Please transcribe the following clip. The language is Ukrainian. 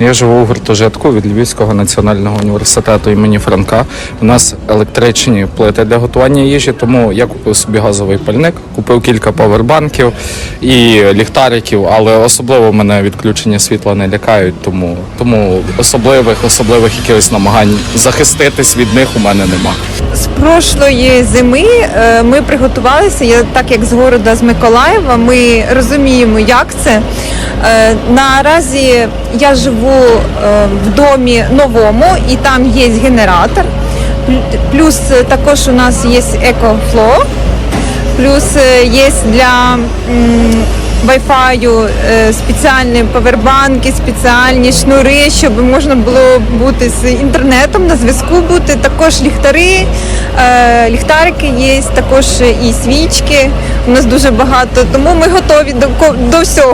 Я живу у гуртожитку від Львівського національного університету імені Франка. У нас електричні плити для готування їжі, тому я купив собі газовий пальник, купив кілька павербанків і ліхтариків, але особливо мене відключення світла не лякають, тому, тому особливих, особливих якихось намагань захиститись від них у мене нема. Прошлої зими е, ми приготувалися. Я так як з города з Миколаєва, ми розуміємо, як це. Е, Наразі я живу е, в домі новому і там є генератор. Плюс також у нас є екофло, плюс є для Wi-Fi спеціальні павербанки, спеціальні шнури, щоб можна було бути з інтернетом на зв'язку бути. Також ліхтари, ліхтарики є, також і свічки. У нас дуже багато, тому ми готові до, до всього.